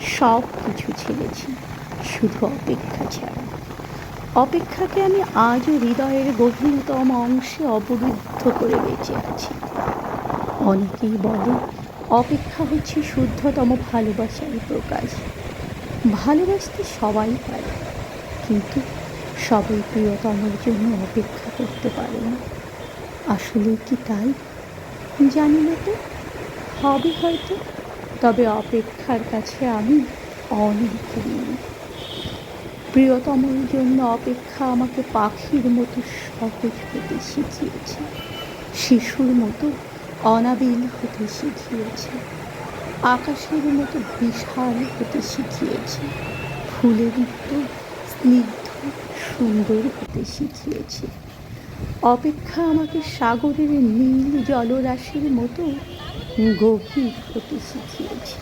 সব কিছু ছেড়েছি, শুধু অপেক্ষা ছাড়া। অপেক্ষাকে আমি আজও হৃদয়ের গভীরতম অংশে অবরুদ্ধ করে বেঁচে আছি। অনেকেই বলে, অপেক্ষা হচ্ছে শুদ্ধতম ভালোবাসার প্রকাশ। ভালোবাসতে সবাই পারে, কিন্তু সবাই প্রিয়তমের জন্য অপেক্ষা করতে পারে না। আসলে কি তাই? জানি না তো। হবে হয়তো। তবে অপেক্ষার কাছে আমি অনেক প্রিয়তমের জন্য অপেক্ষা আমাকে পাখির মতো সহজ হতে শিখিয়েছে, শিশুর মতো অনাবিল হতে শিখিয়েছে, আকাশের মতো বিশাল হতে শিখিয়েছে, ফুলের মতো স্নিগ্ধ, সুন্দর হতে শিখিয়েছে। অপেক্ষা আমাকে সাগরের নীল জলরাশির মতো গভীর হতে শিখিয়েছে